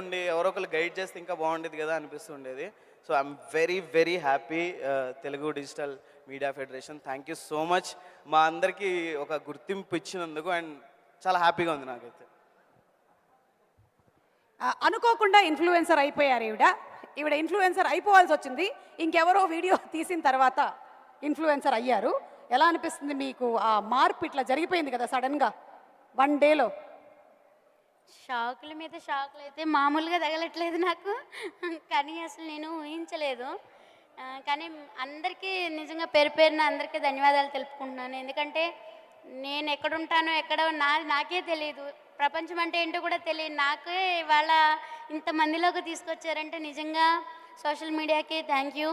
ఉండి ఎవరో ఒకరు గైడ్ చేస్తే ఇంకా బాగుండేది కదా అనిపిస్తుండేది. So I'm very very happy Telugu digital media federation thank you so much మా అందరికీ ఒక గుర్తింపు ఇచ్చినందుకు అండ్ చాలా హ్యాపీగా ఉంది నాకైతే. Uh, అనుకోకుండా ఇన్ఫ్లుయెన్సర్ అయిపోయారు ఈవిడ. ఈవిడ ఇన్ఫ్లుయెన్సర్ అయిపోవాల్సి వచ్చింది. ఇంకెవరో వీడియో తీసిన తర్వాత ఇన్ఫ్లుయెన్సర్ అయ్యారు. ఎలా అనిపిస్తుంది మీకు? ఆ మార్పు ఇట్లా జరిగిపోయింది కదా సడన్గా వన్ డేలో షాకుల మీద షాకులు అయితే మామూలుగా తగలట్లేదు నాకు. కానీ అసలు నేను ఊహించలేదు. కానీ అందరికీ నిజంగా పేరు పేరున అందరికీ ధన్యవాదాలు తెలుపుకుంటున్నాను. ఎందుకంటే నేను ఎక్కడుంటానో ఎక్కడ నా నాకే తెలియదు ప్రపంచం అంటే ఏంటో కూడా తెలియదు. నాకే ఇవాళ ఇంతమందిలోకి తీసుకొచ్చారంటే నిజంగా సోషల్ మీడియాకి థ్యాంక్ యూ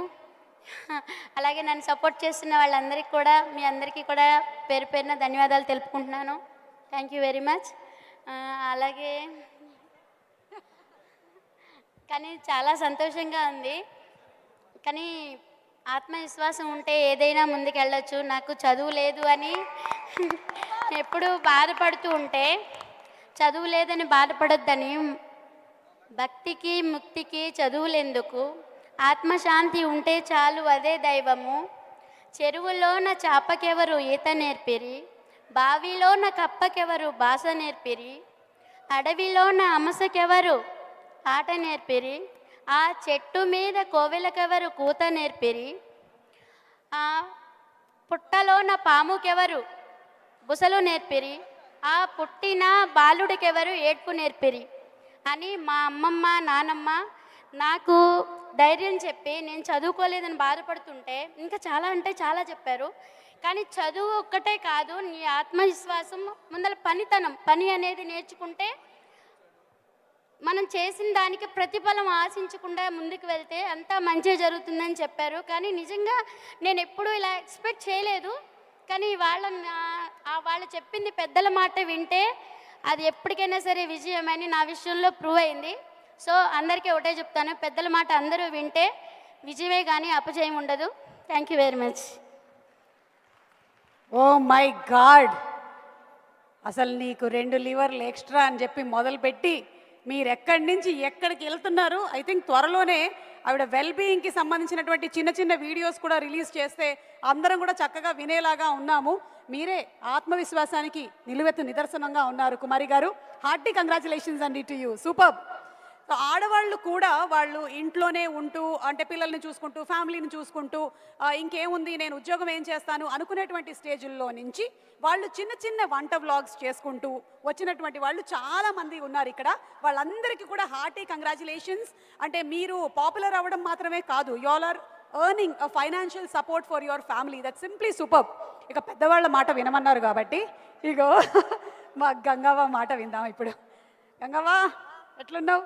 అలాగే నన్ను సపోర్ట్ చేస్తున్న వాళ్ళందరికీ కూడా మీ అందరికీ కూడా పేరు పేరున ధన్యవాదాలు తెలుపుకుంటున్నాను. థ్యాంక్ యూ వెరీ మచ్ అలాగే. కానీ చాలా సంతోషంగా ఉంది. కానీ ఆత్మవిశ్వాసం ఉంటే ఏదైనా ముందుకెళ్ళొచ్చు. నాకు చదువు లేదు అని ఎప్పుడు బాధపడుతూ ఉంటే చదువు లేదని బాధపడొద్దని భక్తికి ముక్తికి చదువులెందుకు? ఆత్మశాంతి ఉంటే చాలు అదే దైవము. చెరువులోన చాపకెవరు ఈత నేర్పిరి? బావిలో నా కప్పకెవరు భాష నేర్పిరి? అడవిలో నా అమసకెవరు ఆట నేర్పిరి? ఆ చెట్టు మీద కోవెలకెవరు కూత నేర్పిరి? ఆ పుట్టలో నా పాముకెవరు బుసలు నేర్పిరి? ఆ పుట్టిన బాలుడికెవరు ఏడ్పు నేర్పిరి? అని మా అమ్మమ్మ నానమ్మ నాకు ధైర్యం చెప్పి నేను చదువుకోలేదని బాధపడుతుంటే ఇంకా చాలా అంటే చాలా చెప్పారు. కానీ చదువు ఒక్కటే కాదు నీ ఆత్మవిశ్వాసం ముందర పనితనం పని అనేది నేర్చుకుంటే మనం చేసిన దానికి ప్రతిఫలం ఆశించకుండా ముందుకు వెళ్తే అంతా మంచిగా జరుగుతుందని చెప్పారు. కానీ నిజంగా నేను ఎప్పుడూ ఇలా ఎక్స్పెక్ట్ చేయలేదు. కానీ వాళ్ళ వాళ్ళు చెప్పింది పెద్దల మాట వింటే అది ఎప్పటికైనా సరే విజయం అని నా విషయంలో ప్రూవ్ అయింది. సో అందరికీ ఒకటే చెప్తాను పెద్దల మాట అందరూ వింటే విజయమే కానీ అపజయం ఉండదు. Thank you very much oh my god అసలు నీకు రెండు లివర్లు ఎక్స్ట్రా అని చెప్పి మొదలుపెట్టి మీరు ఎక్కడి నుంచి ఎక్కడికి వెళ్తున్నారు? ఐ థింక్ త్వరలోనే ఆవిడ వెల్బీయింగ్కి సంబంధించినటువంటి చిన్న చిన్న వీడియోస్ కూడా రిలీజ్ చేస్తే అందరం కూడా చక్కగా వినేలాగా ఉన్నాము. మీరే ఆత్మవిశ్వాసానికి నిలువెత్తు నిదర్శనంగా ఉన్నారు కుమారి గారు. హార్టీ కంగ్రాచులేషన్స్ అండి టు యూ సూపర్ సో ఆడవాళ్ళు కూడా వాళ్ళు ఇంట్లోనే ఉంటూ అంటే పిల్లల్ని చూసుకుంటూ ఫ్యామిలీని చూసుకుంటూ ఇంకేముంది నేను ఉద్యోగం ఏం చేస్తాను? అనుకునేటువంటి స్టేజుల్లో నుంచి వాళ్ళు చిన్న చిన్న వంట వ్లాగ్స్ చేసుకుంటూ వచ్చినటువంటి వాళ్ళు చాలామంది ఉన్నారు ఇక్కడ. వాళ్ళందరికీ కూడా హార్టీ కంగ్రాచులేషన్స్ అంటే మీరు పాపులర్ అవ్వడం మాత్రమే కాదు you are earning a financial support for your family that simply super ఇక పెద్దవాళ్ళ మాట వినమన్నారు కాబట్టి ఇగో మా గంగవ్వ మాట విందాం ఇప్పుడు. గంగవ్వ ఎట్లున్నావు?